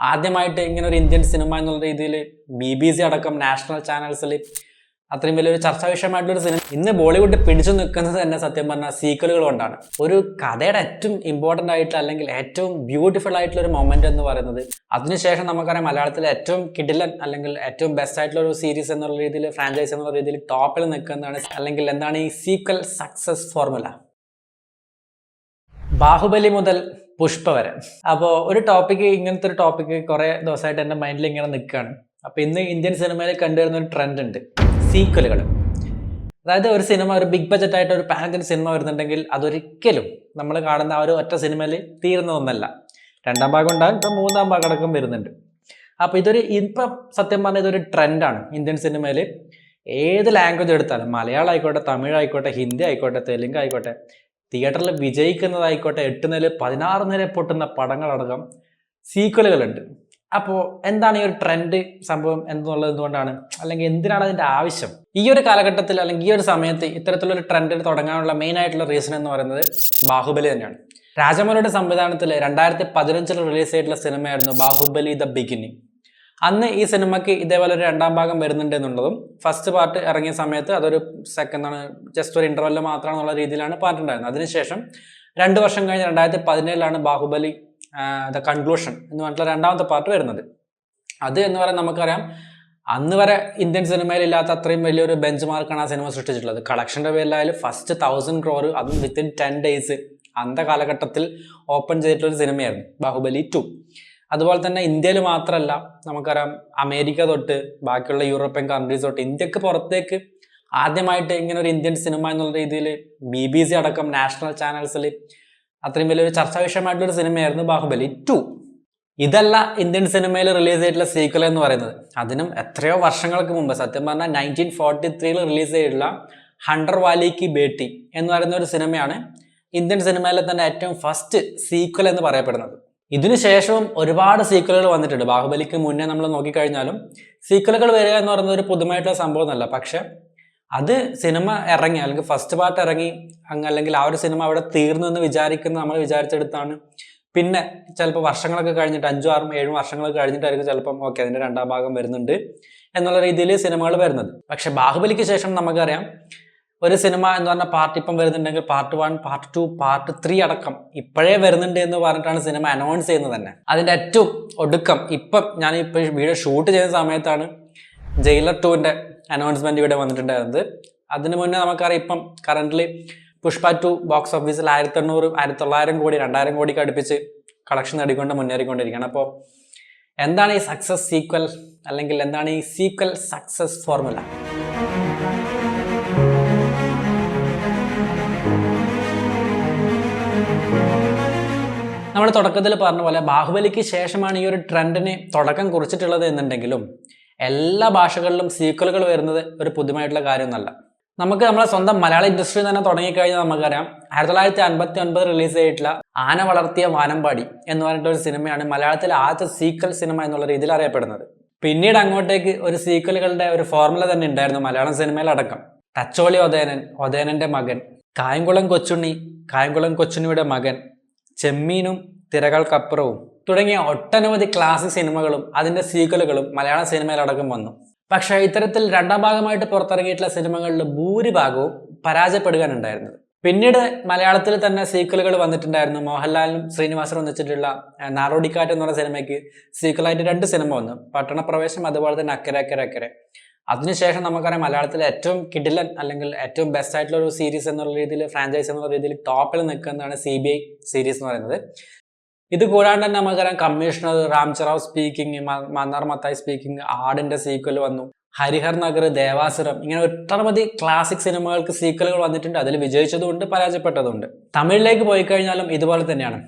ആദ്യമായിട്ട് ഇങ്ങനെ ഒരു ഇന്ത്യൻ സിനിമ എന്നുള്ള രീതിയിൽ ബി ബി സി അടക്കം നാഷണൽ ചാനൽസിൽ അത്രയും വലിയൊരു ചർച്ചാ വിഷയമായിട്ടുള്ള സിനിമ. ഇന്ന് ബോളിവുഡ് പിടിച്ചു നിൽക്കുന്നത് തന്നെ സത്യം പറഞ്ഞാൽ സീക്വലുകൾ കൊണ്ടാണ്. ഒരു കഥയുടെ ഏറ്റവും ഇമ്പോർട്ടന്റ് ആയിട്ട് അല്ലെങ്കിൽ ഏറ്റവും ബ്യൂട്ടിഫുൾ ആയിട്ടുള്ള ഒരു മൊമെന്റ് എന്ന് പറയുന്നത് അതിനുശേഷം നമുക്കറിയാം മലയാളത്തിലെ ഏറ്റവും കിഡിലൻ അല്ലെങ്കിൽ ഏറ്റവും ബെസ്റ്റ് ആയിട്ടുള്ള ഒരു സീരീസ് എന്നുള്ള രീതിയിൽ ഫ്രാഞ്ചൈസ് എന്നുള്ള രീതിയിൽ ടോപ്പിൽ നിൽക്കുന്നതാണ് അല്ലെങ്കിൽ എന്താണ് ഈ സീക്വൽ സക്സസ് ഫോർമുല ബാഹുബലി മുതൽ പുഷ്പ വരെ അപ്പോൾ ഒരു ടോപ്പിക്ക് ഇങ്ങനത്തെ ഒരു ടോപ്പിക്ക് കുറേ ദിവസമായിട്ട് എന്റെ മൈൻഡിൽ ഇങ്ങനെ നിൽക്കുകയാണ് അപ്പോൾ ഇന്ന് ഇന്ത്യൻ സിനിമയിൽ കണ്ടുവരുന്ന ഒരു ട്രെൻഡ് ഉണ്ട്. സീക്വലുകൾ അതായത് ഒരു സിനിമ ഒരു ബിഗ് ബജറ്റ് ആയിട്ട് ഒരു പാനത്തിന് സിനിമ വരുന്നുണ്ടെങ്കിൽ അതൊരിക്കലും നമ്മൾ കാണുന്ന ആ ഒരു ഒറ്റ സിനിമയിൽ തീരുന്ന ഒന്നല്ല. രണ്ടാം ഭാഗം ഉണ്ടാകും ഇപ്പം മൂന്നാം ഭാഗം അടക്കം വരുന്നുണ്ട്. അപ്പോൾ ഇതൊരു ഇപ്പം സത്യം പറഞ്ഞാൽ ഇതൊരു ട്രെൻഡാണ് ഇന്ത്യൻ സിനിമയിൽ ഏത് ലാംഗ്വേജ് എടുത്താലും മലയാളം ആയിക്കോട്ടെ തമിഴ് ആയിക്കോട്ടെ ഹിന്ദി ആയിക്കോട്ടെ തെലുങ്ക് ആയിക്കോട്ടെ തിയേറ്ററിൽ വിജയിക്കുന്നതായിക്കോട്ടെ എട്ട് നില പതിനാറ് നില പൊട്ടുന്ന പടങ്ങളടക്കം സീക്വലുകളുണ്ട്. അപ്പോൾ എന്താണ് ഈ ഒരു ട്രെൻഡ് സംഭവം എന്നുള്ളത് എന്തുകൊണ്ടാണ്? അല്ലെങ്കിൽ എന്തിനാണ് അതിന്റെ ആവശ്യം? ഈ ഒരു കാലഘട്ടത്തിൽ അല്ലെങ്കിൽ ഈ ഒരു സമയത്ത് ഇത്തരത്തിലൊരു ട്രെൻഡ് തുടങ്ങാനുള്ള മെയിൻ ആയിട്ടുള്ള റീസൺ എന്ന് പറയുന്നത് ബാഹുബലി തന്നെയാണ്. രാജമൗലിയുടെ സംവിധാനത്തിൽ രണ്ടായിരത്തി പതിനഞ്ചിൽ റിലീസ് ചെയ്തിട്ടുള്ള സിനിമയായിരുന്നു ബാഹുബലി ദ ബിഗിനിങ് അന്ന് ഈ സിനിമയ്ക്ക് ഇതേപോലെ ഒരു രണ്ടാം ഭാഗം വരുന്നുണ്ട് എന്നുള്ളതും ഫസ്റ്റ് പാർട്ട് ഇറങ്ങിയ സമയത്ത് അതൊരു സെക്കൻഡ് ആണ് ജസ്റ്റ് ഒരു ഇന്റർവെല്ലിൽ മാത്രമാണെന്നുള്ള രീതിയിലാണ് പാർട്ട് ഉണ്ടായിരുന്നത് അതിനുശേഷം രണ്ട് വർഷം കഴിഞ്ഞ് രണ്ടായിരത്തി പതിനേഴിലാണ് ബാഹുബലി ദ കൺക്ലൂഷൻ എന്ന് പറഞ്ഞിട്ടുള്ള രണ്ടാമത്തെ പാർട്ട് വരുന്നത്. അത് എന്ന് പറയാൻ നമുക്കറിയാം അന്ന് വരെ ഇന്ത്യൻ സിനിമയിൽ ഇല്ലാത്ത അത്രയും വലിയൊരു ബെഞ്ച് മാർക്കാണ് ആ സിനിമ സൃഷ്ടിച്ചിട്ടുള്ളത്. കളക്ഷന്റെ പേരിലായാലും ഫസ്റ്റ് തൗസൻഡ് ക്രോർ അതും വിത്തിൻ ടെൻ ഡേയ്സ് അന്ത കാലഘട്ടത്തിൽ ഓപ്പൺ ചെയ്തിട്ടുള്ള സിനിമയായിരുന്നു ബാഹുബലി ടു അതുപോലെ തന്നെ ഇന്ത്യയിൽ മാത്രമല്ല നമുക്കറിയാം അമേരിക്ക തൊട്ട് ബാക്കിയുള്ള യൂറോപ്യൻ കൺട്രീസ് തൊട്ട് ഇന്ത്യയ്ക്ക് പുറത്തേക്ക് ആദ്യമായിട്ട് ഇങ്ങനെ ഒരു ഇന്ത്യൻ സിനിമ എന്നുള്ള രീതിയിൽ ബി ബി സി അടക്കം നാഷണൽ ചാനൽസിൽ അത്രയും വലിയൊരു ചർച്ചാ വിഷയമായിട്ടുള്ള ഒരു സിനിമയായിരുന്നു ബാഹുബലി ടു ഇതല്ല ഇന്ത്യൻ സിനിമയിൽ റിലീസ് ചെയ്തിട്ടുള്ള സീക്വൽ എന്ന് പറയുന്നത്. അതിനും എത്രയോ വർഷങ്ങൾക്ക് മുമ്പ് സത്യം പറഞ്ഞാൽ നയന്റീൻ ഫോർട്ടി ത്രീയിൽ റിലീസ് ചെയ്തിട്ടുള്ള ഹണ്ടർ വാലിക്ക് ബേട്ടി എന്ന് പറയുന്ന ഒരു സിനിമയാണ് ഇന്ത്യൻ സിനിമയിലെ തന്നെ ഏറ്റവും ഫസ്റ്റ് സീക്വൽ എന്ന് പറയപ്പെടുന്നത്. ഇതിനു ശേഷവും ഒരുപാട് സീക്വലുകൾ വന്നിട്ടുണ്ട്. ബാഹുബലിക്ക് മുന്നേ നമ്മൾ നോക്കിക്കഴിഞ്ഞാലും സീക്വലുകൾ വരിക എന്ന് പറയുന്നത് ഒരു പുതുമായിട്ടുള്ള സംഭവമൊന്നുമല്ല പക്ഷെ അത് സിനിമ ഇറങ്ങി അല്ലെങ്കിൽ ഫസ്റ്റ് പാർട്ട് ഇറങ്ങി അങ്ങ് അല്ലെങ്കിൽ ആ ഒരു സിനിമ അവിടെ തീർന്നു എന്ന് വിചാരിക്കുന്ന നമ്മൾ വിചാരിച്ചെടുത്താണ്. പിന്നെ ചിലപ്പോൾ വർഷങ്ങളൊക്കെ കഴിഞ്ഞിട്ട് അഞ്ചും ആറും ഏഴും വർഷങ്ങളൊക്കെ കഴിഞ്ഞിട്ടായിരിക്കും ചിലപ്പം ഓക്കെ അതിന്റെ രണ്ടാം ഭാഗം വരുന്നുണ്ട് എന്നുള്ള രീതിയിൽ സിനിമകൾ വരുന്നത്. പക്ഷേ ബാഹുബലിക്ക് ശേഷം നമുക്കറിയാം ഒരു സിനിമ എന്ന് പറഞ്ഞാൽ പാർട്ട് ഇപ്പം വരുന്നുണ്ടെങ്കിൽ part one part two part three അടക്കം ഇപ്പോഴേ വരുന്നുണ്ട് എന്ന് പറഞ്ഞിട്ടാണ് സിനിമ അനൗൺസ് ചെയ്യുന്നത് തന്നെ. അതിന്റെ ഏറ്റവും ഒടുക്കം ഇപ്പം ഞാൻ ഇപ്പോൾ വീഡിയോ ഷൂട്ട് ചെയ്യുന്ന സമയത്താണ് ജയിലർ ടുവിന്റെ അനൗൺസ്മെന്റ് ഇവിടെ വന്നിട്ടുണ്ടായിരുന്നത്. അതിന് മുന്നേ നമുക്കറിയാം ഇപ്പം കറന്റ്ലി പുഷ്പ ടു ബോക്സ് ഓഫീസിൽ ആയിരത്തി എണ്ണൂറ് ആയിരത്തി തൊള്ളായിരം കോടി രണ്ടായിരം കോടിക്ക് അടുപ്പിച്ച് കളക്ഷൻ നേടിക്കൊണ്ട് മുന്നേറിക്കൊണ്ടിരിക്കുകയാണ്. അപ്പോൾ എന്താണ് ഈ സക്സസ് സീക്വൽ അല്ലെങ്കിൽ എന്താണ് ഈ സീക്വൽ സക്സസ് ഫോർമുല നമ്മൾ തുടക്കത്തിൽ പറഞ്ഞ പോലെ ബാഹുബലിക്ക് ശേഷമാണ് ഈ ഒരു ട്രെൻഡിന് തുടക്കം കുറിച്ചിട്ടുള്ളത് എന്നുണ്ടെങ്കിലും എല്ലാ ഭാഷകളിലും സീക്വലുകൾ വരുന്നത് ഒരു പുതുമായിട്ടുള്ള കാര്യമൊന്നുമല്ല. നമുക്ക് നമ്മളെ സ്വന്തം മലയാള ഇൻഡസ്ട്രി തന്നെ തുടങ്ങിക്കഴിഞ്ഞാൽ നമുക്കറിയാം ആയിരത്തി തൊള്ളായിരത്തി അൻപത്തി ഒൻപത് റിലീസ് ചെയ്തിട്ടുള്ള ആന വളർത്തിയ വാനമ്പാടി എന്ന് പറഞ്ഞിട്ട് ഒരു സിനിമയാണ് മലയാളത്തിലെ ആദ്യത്തെ സീക്വൽ സിനിമ എന്നുള്ള രീതിയിൽ അറിയപ്പെടുന്നത്. പിന്നീട് അങ്ങോട്ടേക്ക് ഒരു സീക്വലുകളുടെ ഒരു ഫോർമുല തന്നെ ഉണ്ടായിരുന്നു മലയാളം സിനിമയിലടക്കം തച്ചോളി ഒതേനൻ ഒതേനന്റെ മകൻ കായംകുളം കൊച്ചുണ്ണി കായംകുളം കൊച്ചുണ്ണിയുടെ മകൻ ചെമ്മീനും തിരകൾക്കപ്പുറവും തുടങ്ങിയ ഒട്ടനവധി ക്ലാസിക് സിനിമകളും അതിന്റെ സീക്വലുകളും മലയാള സിനിമയിലടക്കം വന്നു. പക്ഷേ ഇത്തരത്തിൽ രണ്ടാം ഭാഗമായിട്ട് പുറത്തിറങ്ങിയിട്ടുള്ള സിനിമകളിൽ ഭൂരിഭാഗവും പരാജയപ്പെടുകയാണ് ഉണ്ടായിരുന്നത് പിന്നീട് മലയാളത്തിൽ തന്നെ സീക്വലുകൾ വന്നിട്ടുണ്ടായിരുന്നു. മോഹൻലാലും ശ്രീനിവാസനും ഒന്നിച്ചിട്ടുള്ള നാടോടിക്കാറ്റ് എന്ന് പറഞ്ഞ സിനിമയ്ക്ക് സീക്വലായിട്ട് രണ്ട് സിനിമ വന്നു. പട്ടണപ്രവേശം അതുപോലെ തന്നെ അക്കരെ അക്കരെ അക്കരെ. അതിനുശേഷം നമുക്കറിയാം മലയാളത്തിലെ ഏറ്റവും കിഡിലൻ അല്ലെങ്കിൽ ഏറ്റവും ബെസ്റ്റ് ആയിട്ടുള്ള ഒരു സീരീസ് എന്നുള്ള രീതിയിൽ ഫ്രാഞ്ചൈസ് എന്നുള്ള രീതിയിൽ ടോപ്പിൽ നിൽക്കുന്നതാണ് സി ബി ഐ സീരീസ് എന്ന് പറയുന്നത്. ഇത് കൂടാണ്ട് തന്നെ നമുക്കറിയാം കമ്മീഷണർ രാംചറാവ് സ്പീക്കിംഗ് മന്നാർ മത്തായി സ്പീക്കിംഗ് ആടിന്റെ സീക്വൽ വന്നു. ഹരിഹർ നഗർ ദേവാസുരം ഇങ്ങനെ ഒട്ടനവധി ക്ലാസിക് സിനിമകൾക്ക് സീക്വലുകൾ വന്നിട്ടുണ്ട്. അതിൽ വിജയിച്ചതുകൊണ്ട് പരാജയപ്പെട്ടതുണ്ട് തമിഴിലേക്ക് പോയി കഴിഞ്ഞാലും ഇതുപോലെ തന്നെയാണ്.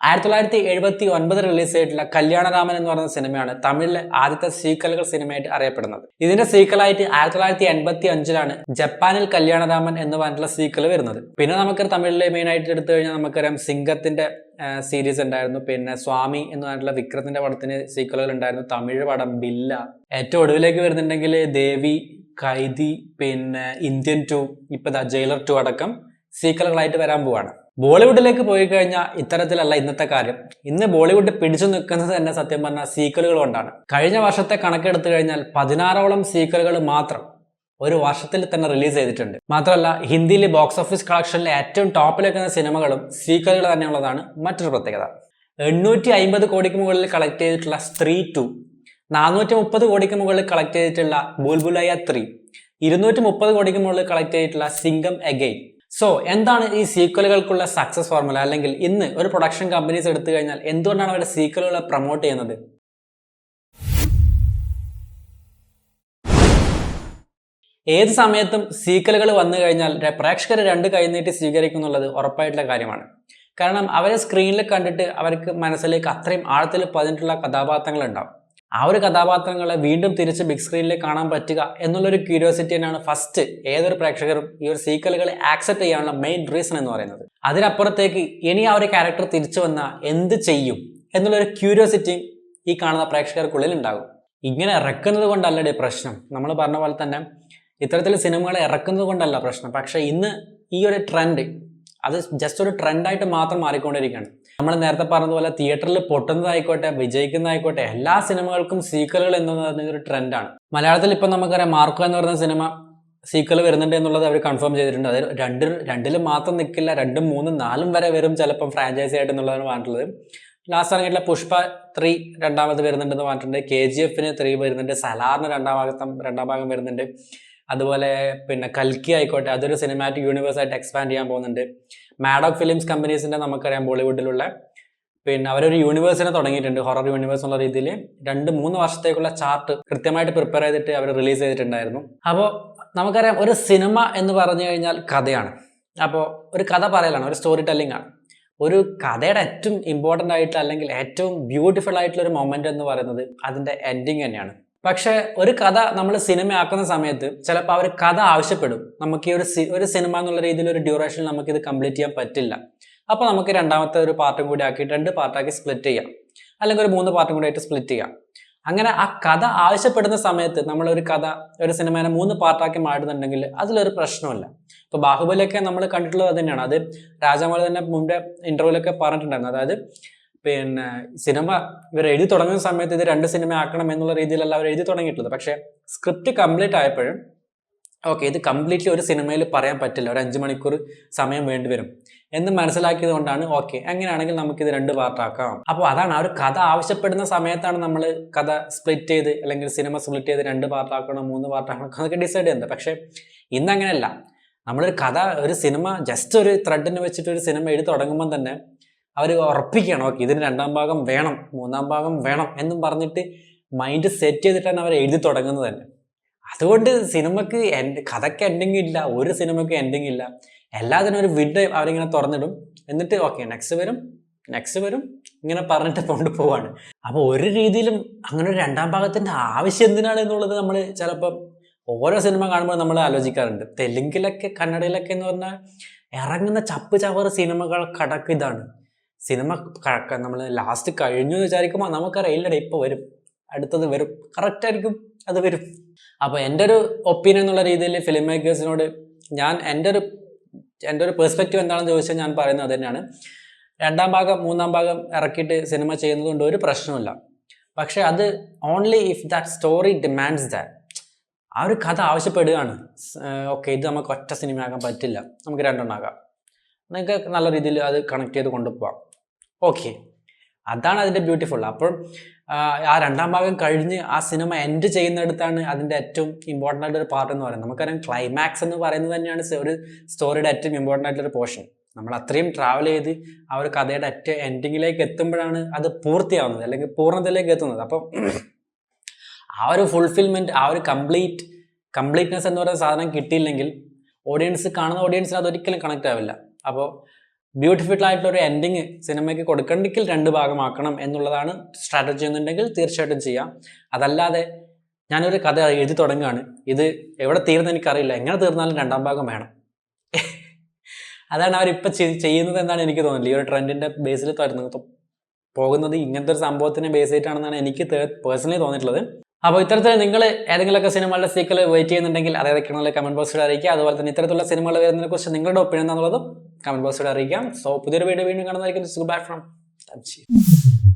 ആയിരത്തി തൊള്ളായിരത്തി എഴുപത്തി ഒൻപത് റിലീസ് ആയിട്ടുള്ള കല്യാണരാമൻ എന്ന് പറയുന്ന സിനിമയാണ് തമിഴിലെ ആദ്യത്തെ സീക്വലുകൾ സിനിമയായിട്ട് അറിയപ്പെടുന്നത്. ഇതിന്റെ സീക്കലായിട്ട് ആയിരത്തി തൊള്ളായിരത്തി എൺപത്തി അഞ്ചിലാണ് ജപ്പാനിൽ കല്യാണരാമൻ എന്ന് പറഞ്ഞിട്ടുള്ള സീക്വൽ വരുന്നത്. പിന്നെ നമുക്ക് തമിഴിലെ മെയിൻ ആയിട്ട് എടുത്തു കഴിഞ്ഞാൽ നമുക്കറിയാം സിംഗത്തിന്റെ സീരീസ് ഉണ്ടായിരുന്നു. പിന്നെ സ്വാമി എന്ന് പറഞ്ഞിട്ടുള്ള വിക്രത്തിന്റെ പടത്തിന് സീക്വലുകൾ ഉണ്ടായിരുന്നു. തമിഴ് പടം ബില്ല. ഏറ്റവും ഒടുവിലേക്ക് വരുന്നുണ്ടെങ്കിൽ ദേവി കൈതി പിന്നെ ഇന്ത്യൻ ടു ഇപ്പൊ ജയിലർ ടു അടക്കം സീക്വലുകളായിട്ട് വരാൻ പോവാണ്. ബോളിവുഡിലേക്ക് പോയി കഴിഞ്ഞാൽ ഇത്തരത്തിലല്ല ഇന്നത്തെ കാര്യം. ഇന്ന് ബോളിവുഡ് പിടിച്ചു നിൽക്കുന്നത് തന്നെ സത്യം പറഞ്ഞാൽ സീക്വലുകൾ കൊണ്ടാണ്. കഴിഞ്ഞ വർഷത്തെ കണക്കെടുത്തു കഴിഞ്ഞാൽ പതിനാറോളം സീക്വലുകൾ മാത്രം ഒരു വർഷത്തിൽ തന്നെ റിലീസ് ചെയ്തിട്ടുണ്ട്. മാത്രമല്ല ഹിന്ദിയിലെ ബോക്സ് ഓഫീസ് കളക്ഷനിലെ ഏറ്റവും ടോപ്പിൽ നിൽക്കുന്ന സിനിമകളും സീക്വലുകൾ തന്നെയുള്ളതാണ് മറ്റൊരു പ്രത്യേകത. എണ്ണൂറ്റി അമ്പത് കോടിക്ക് മുകളിൽ കളക്ട് ചെയ്തിട്ടുള്ള സ്ത്രീ ടു നാനൂറ്റി മുപ്പത് കോടിക്ക് മുകളിൽ കളക്ട് ചെയ്തിട്ടുള്ള ബുൽബുലയ ത്രീ ഇരുന്നൂറ്റി മുപ്പത് കോടിക്ക് മുകളിൽ കളക്ട് ചെയ്തിട്ടുള്ള സിംഗം എഗെയിൻ സോ എന്താണ് ഈ സീക്വലുകൾക്കുള്ള സക്സസ് ഫോർമുല അല്ലെങ്കിൽ ഇന്ന് ഒരു പ്രൊഡക്ഷൻ കമ്പനീസ് എടുത്തു കഴിഞ്ഞാൽ എന്തുകൊണ്ടാണ് അവരുടെ സീക്വലുകളെ പ്രൊമോട്ട് ചെയ്യുന്നത്? ഏത് സമയത്തും സീക്വലുകൾ വന്നു കഴിഞ്ഞാൽ പ്രേക്ഷകർ രണ്ട് കൈനീട്ടി സ്വീകരിക്കും എന്നുള്ളത് ഉറപ്പായിട്ടുള്ള കാര്യമാണ്. കാരണം അവരെ സ്ക്രീനിൽ കണ്ടിട്ട് അവർക്ക് മനസ്സിലേക്ക് അത്രയും ആഴത്തിൽ പതിഞ്ഞിട്ടുള്ള കഥാപാത്രങ്ങൾ ഉണ്ടാവും. ആ ഒരു കഥാപാത്രങ്ങളെ വീണ്ടും തിരിച്ച് ബിഗ് സ്ക്രീനിൽ കാണാൻ പറ്റുക എന്നുള്ളൊരു ക്യൂരിയോസിറ്റി തന്നെയാണ് ഫസ്റ്റ് ഏതൊരു പ്രേക്ഷകരും ഈ ഒരു സീക്വലുകളെ ആക്സെപ്റ്റ് ചെയ്യാനുള്ള മെയിൻ റീസൺ എന്ന് പറയുന്നത്. അതിനപ്പുറത്തേക്ക് ഇനി ആ ഒരു ക്യാരക്ടർ തിരിച്ചു വന്നാൽ എന്ത് ചെയ്യും എന്നുള്ളൊരു ക്യൂരിയോസിറ്റിയും ഈ കാണുന്ന പ്രേക്ഷകർക്കുള്ളിൽ ഉണ്ടാകും. ഇങ്ങനെ ഇറക്കുന്നത് കൊണ്ടല്ലടേ പ്രശ്നം. നമ്മൾ പറഞ്ഞ പോലെ തന്നെ ഇത്തരത്തിൽ സിനിമകളെ ഇറക്കുന്നത് കൊണ്ടല്ല പ്രശ്നം. പക്ഷേ ഇന്ന് ഈ ഒരു ട്രെൻഡ് അത് ജസ്റ്റ് ഒരു ട്രെൻഡായിട്ട് മാത്രം മാറിക്കൊണ്ടിരിക്കുകയാണ്. നമ്മൾ നേരത്തെ പറഞ്ഞതുപോലെ തിയേറ്ററിൽ പൊട്ടുന്നതായിക്കോട്ടെ വിജയിക്കുന്നതായിക്കോട്ടെ എല്ലാ സിനിമകൾക്കും സീക്വലുകൾ എന്ന് പറയുന്നത് ഒരു ട്രെൻഡാണ് മലയാളത്തിൽ ഇപ്പം നമുക്കറിയാം മാർക്കോ എന്ന് പറയുന്ന സിനിമ സീക്വൽ വരുന്നുണ്ട് എന്നുള്ളത് അവർ കൺഫേം ചെയ്തിട്ടുണ്ട്. അത് രണ്ട് രണ്ടിലും മാത്രം നിൽക്കില്ല രണ്ടും മൂന്നും നാലും വരെ വരും ചിലപ്പം ഫ്രാഞ്ചൈസി ആയിട്ട് എന്നുള്ളതാണ് പറഞ്ഞിട്ടുള്ളത്. ലാസ്റ്റ് ഇറങ്ങിയിട്ടുള്ള പുഷ്പ ത്രീ രണ്ടാമത് വരുന്നുണ്ടെന്ന് പറഞ്ഞിട്ടുണ്ട്. കെ ജി എഫിന് ത്രീ വരുന്നുണ്ട്. സലാറിന് രണ്ടാം ഭാഗത്തം രണ്ടാം ഭാഗം വരുന്നുണ്ട്. അതുപോലെ പിന്നെ കൽക്കി ആയിക്കോട്ടെ അതൊരു സിനിമാറ്റിക് യൂണിവേഴ്സ് ആയിട്ട് എക്സ്പാൻഡ് ചെയ്യാൻ പോകുന്നുണ്ട്. മാഡോക് ഫിലിംസ് കമ്പനീസിന്റെ നമുക്കറിയാം ബോളിവുഡിലുള്ള പിന്നെ അവരൊരു യൂണിവേഴ്സിനെ തുടങ്ങിയിട്ടുണ്ട് ഹൊറർ യൂണിവേഴ്സ് എന്നുള്ള രീതിയിൽ രണ്ട് മൂന്ന് വർഷത്തേക്കുള്ള ചാർട്ട് കൃത്യമായിട്ട് പ്രിപ്പയർ ചെയ്തിട്ട് അവർ റിലീസ് ചെയ്തിട്ടുണ്ടായിരുന്നു. അപ്പോൾ നമുക്കറിയാം ഒരു സിനിമ എന്ന് പറഞ്ഞു കഴിഞ്ഞാൽ കഥയാണ്. അപ്പോൾ ഒരു കഥ പറയലാണ് ഒരു സ്റ്റോറി ടെല്ലിംഗ് ആണ്. ഒരു കഥയുടെ ഏറ്റവും ഇമ്പോർട്ടന്റ് ആയിട്ട് അല്ലെങ്കിൽ ഏറ്റവും ബ്യൂട്ടിഫുൾ ആയിട്ടുള്ള ഒരു മൊമെന്റ് എന്ന് പറയുന്നത് അതിന്റെ എൻഡിങ് തന്നെയാണ്. പക്ഷേ ഒരു കഥ നമ്മൾ സിനിമയാക്കുന്ന സമയത്ത് ചിലപ്പോൾ അവർ കഥ ആവശ്യപ്പെടും. നമുക്ക് ഈ ഒരു ഒരു സിനിമ എന്നുള്ള രീതിയിൽ ഒരു ഡ്യൂറേഷൻ നമുക്ക് ഇത് കംപ്ലീറ്റ് ചെയ്യാൻ പറ്റില്ല. അപ്പോൾ നമുക്ക് രണ്ടാമത്തെ ഒരു പാർട്ടും കൂടി ആക്കി രണ്ട് പാർട്ടാക്കി സ്പ്ലിറ്റ് ചെയ്യാം. അല്ലെങ്കിൽ ഒരു മൂന്ന് പാർട്ടും കൂടി ആയിട്ട് സ്പ്ലിറ്റ് ചെയ്യാം. അങ്ങനെ ആ കഥ ആവശ്യപ്പെടുന്ന സമയത്ത് നമ്മൾ ഒരു കഥ ഒരു സിനിമേനെ മൂന്ന് പാർട്ടാക്കി മാറ്റുന്നുണ്ടെങ്കിൽ അതിലൊരു പ്രശ്നമില്ല ഇപ്പോൾ ബാഹുബലിയൊക്കെ നമ്മൾ കണ്ടിട്ടുള്ളത് തന്നെയാണ്. അത് രാജാമൗലി തന്നെ മുമ്പേ ഇന്റർവ്യൂലൊക്കെ പറഞ്ഞിട്ടുണ്ടായിരുന്നു. അതായത് പിന്നെ സിനിമ ഇവർ എഴുതി തുടങ്ങുന്ന സമയത്ത് ഇത് രണ്ട് സിനിമ ആക്കണം എന്നുള്ള രീതിയിലല്ല അവർ എഴുതി തുടങ്ങിയിട്ടുള്ളത്. പക്ഷേ സ്ക്രിപ്റ്റ് കംപ്ലീറ്റ് ആയപ്പോഴും ഓക്കെ ഇത് കംപ്ലീറ്റ്ലി ഒരു സിനിമയിൽ പറയാൻ പറ്റില്ല. ഒരു അഞ്ച് മണിക്കൂർ സമയം വേണ്ടിവരും എന്ന് മനസ്സിലാക്കിയത് കൊണ്ടാണ് ഓക്കെ അങ്ങനെയാണെങ്കിൽ നമുക്കിത് രണ്ട് പാർട്ടാക്കാം. അപ്പോൾ അതാണ് ആ ഒരു കഥ ആവശ്യപ്പെടുന്ന സമയത്താണ് നമ്മൾ കഥ സ്പ്ലിറ്റ് ചെയ്ത് അല്ലെങ്കിൽ സിനിമ സ്പ്ലിറ്റ് ചെയ്ത് രണ്ട് പാർട്ടാക്കണം മൂന്ന് പാർട്ടാക്കണം അതൊക്കെ ഡിസൈഡ് ചെയ്യുന്നത്. പക്ഷേ ഇന്ന് അങ്ങനെയല്ല നമ്മളൊരു കഥ ഒരു സിനിമ ജസ്റ്റ് ഒരു ത്രെഡിന് വെച്ചിട്ട് ഒരു സിനിമ എഴുതി തുടങ്ങുമ്പോൾ തന്നെ അവർ ഉറപ്പിക്കണം ഓക്കെ ഇതിന് രണ്ടാം ഭാഗം വേണം മൂന്നാം ഭാഗം വേണം എന്നും പറഞ്ഞിട്ട് മൈൻഡ് സെറ്റ് ചെയ്തിട്ടാണ് അവർ എഴുതി തുടങ്ങുന്നത് തന്നെ. അതുകൊണ്ട് സിനിമക്ക് എന്റെ കഥയ്ക്ക് എൻഡിങ് ഇല്ല ഒരു സിനിമയ്ക്ക് എൻഡിങ് ഇല്ല. എല്ലാത്തിനും ഒരു വിഡ് അവരിങ്ങനെ തുറന്നിടും. എന്നിട്ട് ഓക്കെ നെക്സ്റ്റ് വരും നെക്സ്റ്റ് വരും ഇങ്ങനെ പറഞ്ഞിട്ട് കൊണ്ട് പോവാണ്. അപ്പോൾ ഒരു രീതിയിലും അങ്ങനെ ഒരു രണ്ടാം ഭാഗത്തിന്റെ ആവശ്യം എന്തിനാണ് എന്നുള്ളത് നമ്മൾ ചിലപ്പം ഓരോ സിനിമ കാണുമ്പോൾ നമ്മൾ ആലോചിക്കാറുണ്ട്. തെലുങ്കിലൊക്കെ കന്നഡയിലൊക്കെ എന്ന് പറഞ്ഞാൽ ഇറങ്ങുന്ന ചപ്പ് ചവറ് സിനിമകൾ കടക്ക് ഇതാണ്. സിനിമ നമ്മൾ ലാസ്റ്റ് കഴിഞ്ഞു എന്ന് വിചാരിക്കുമ്പോൾ നമുക്കറിയാം ഇല്ലടേ ഇപ്പോൾ വരും. അടുത്തത് വരും. കറക്റ്റ് ആയിരിക്കും. അത് വരും. അപ്പോൾ എന്റെ ഒരു ഒപ്പീനിയൻ എന്നുള്ള രീതിയിൽ ഫിലിം മേക്കേഴ്സിനോട് ഞാൻ എന്റെ ഒരു എന്റെ ഒരു പെർസ്പെക്റ്റീവ് എന്താണെന്ന് ചോദിച്ചാൽ ഞാൻ പറയുന്നത് തന്നെയാണ് രണ്ടാം ഭാഗം മൂന്നാം ഭാഗം ഇറക്കിയിട്ട് സിനിമ ചെയ്യുന്നത് കൊണ്ട് ഒരു പ്രശ്നമില്ല പക്ഷേ അത് only if that story demands that ആ ഒരു കഥ ആവശ്യപ്പെടുകയാണ്. ഓക്കെ ഇത് നമുക്ക് ഒറ്റ സിനിമയാക്കാൻ പറ്റില്ല. നമുക്ക് രണ്ടെണ്ണമാക്കാം നിങ്ങൾക്ക് നല്ല രീതിയിൽ അത് കണക്ട് ചെയ്ത് കൊണ്ടുപോകാം ഓക്കെ. അതാണ് അതിന്റെ ബ്യൂട്ടിഫുൾ അപ്പോൾ ആ, രണ്ടാം ഭാഗം കഴിഞ്ഞ് ആ സിനിമ എൻഡ് ചെയ്യുന്നിടത്താണ് അതിന്റെ ഏറ്റവും ഇമ്പോർട്ടന്റ് ആയിട്ടൊരു പാർട്ട് എന്ന് പറയുന്നത്. നമുക്കറിയാം ക്ലൈമാക്സ് എന്ന് പറയുന്നത് തന്നെയാണ് ഒരു സ്റ്റോറിയുടെ ഏറ്റവും ഇമ്പോർട്ടന്റ് ആയിട്ടൊരു പോർഷൻ നമ്മൾ അത്രയും ട്രാവൽ ചെയ്ത് ആ ഒരു കഥയുടെ അറ്റ എൻഡിങ്ങിലേക്ക് എത്തുമ്പോഴാണ് അത് പൂർത്തിയാവുന്നത് അല്ലെങ്കിൽ പൂർണതയിലേക്ക് എത്തുന്നത്. അപ്പം ആ ഒരു ഫുൾഫിൽമെന്റ് ആ ഒരു കംപ്ലീറ്റ് കംപ്ലീറ്റ്നെസ് എന്ന് പറയുന്ന സാധനം കിട്ടിയില്ലെങ്കിൽ ഓഡിയൻസ് കാണുന്ന ഓഡിയൻസിന് അതൊരിക്കലും കണക്റ്റ് ആവില്ല. അപ്പോൾ ബ്യൂട്ടിഫുൾ ആയിട്ടുള്ള ഒരു എൻഡിങ് സിനിമയ്ക്ക് കൊടുക്കണമെങ്കിൽ രണ്ട് ഭാഗമാക്കണം എന്നുള്ളതാണ് സ്ട്രാറ്റജി എന്നുണ്ടെങ്കിൽ തീർച്ചയായിട്ടും ചെയ്യാം. അതല്ലാതെ ഞാനൊരു കഥ എഴുതി തുടങ്ങുകയാണ്. ഇത് എവിടെ തീർന്ന് എനിക്കറിയില്ല. എങ്ങനെ തീർന്നാലും രണ്ടാം ഭാഗം വേണം. അതാണ് അവരിപ്പോൾ ചെയ്യുന്നത് എന്നാണ് എനിക്ക് തോന്നുന്നത്. ഈ ഒരു ട്രെൻഡിന്റെ ബേസിൽ തരുന്നത് പോകുന്നത് ഇങ്ങനത്തെ ഒരു സംഭവത്തിനെ ബേസ് ചെയ്തിട്ടാണെന്നാണ് എനിക്ക് പേഴ്സണലി തോന്നിയിട്ടുള്ളത്. അപ്പോൾ ഇത്തരത്തിൽ നിങ്ങൾ ഏതെങ്കിലുമൊക്കെ സിനിമകളുടെ സീക്കൽ വെയിറ്റ് ചെയ്യുന്നുണ്ടെങ്കിൽ അതേതൊക്കെയാണെന്നുള്ള കമന്റ് ബോക്സിൽ അറിയിക്കുക. അതുപോലെ തന്നെ ഇത്തരത്തിലുള്ള സിനിമകൾ വരുന്നതിനെക്കുറിച്ച് നിങ്ങളുടെ ഒപ്പീനിയൻ എന്നുള്ളതും കമന്റ് ബോക്സിലൂടെ അറിയിക്കാം. സോ പുതിയൊരു വീഡിയോ വീണ്ടും കാണുന്നതായിരിക്കും.